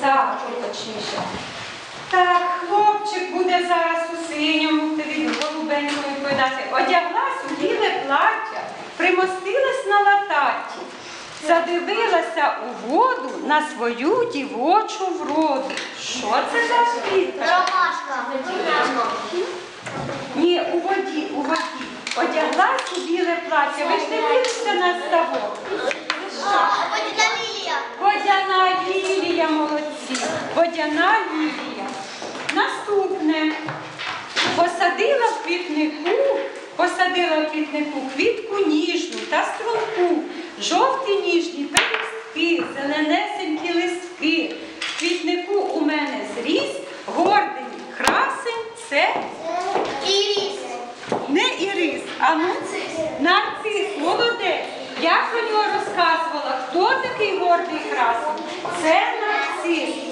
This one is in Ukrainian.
Сага точніше. Так, хлопчик буде зараз у синьому, ти від голубенького відповідати. Одяглась у біле плаття, примостилась на лататі, задивилася у воду на свою дівочу вроду. Що це за квітка? Ромашка. Ні, у воді, у воді. Одяглась у біле плаття. Ви ж не дивитеся на ставок. Водяна лілія. Водяна лілія, молодці. Водяна лілія. Наступне. Посадила в квітнику, посадила в квітнику квітку ніжну та струнку, жовті ніжні пелюстки, зеленесенькі листки. В квітнику у мене зріс, гордий красень, це Іріс. не ірис, а ну нарцис, молодець. Я про нього розказувала. Хто такий гордий красень? Це нарцис.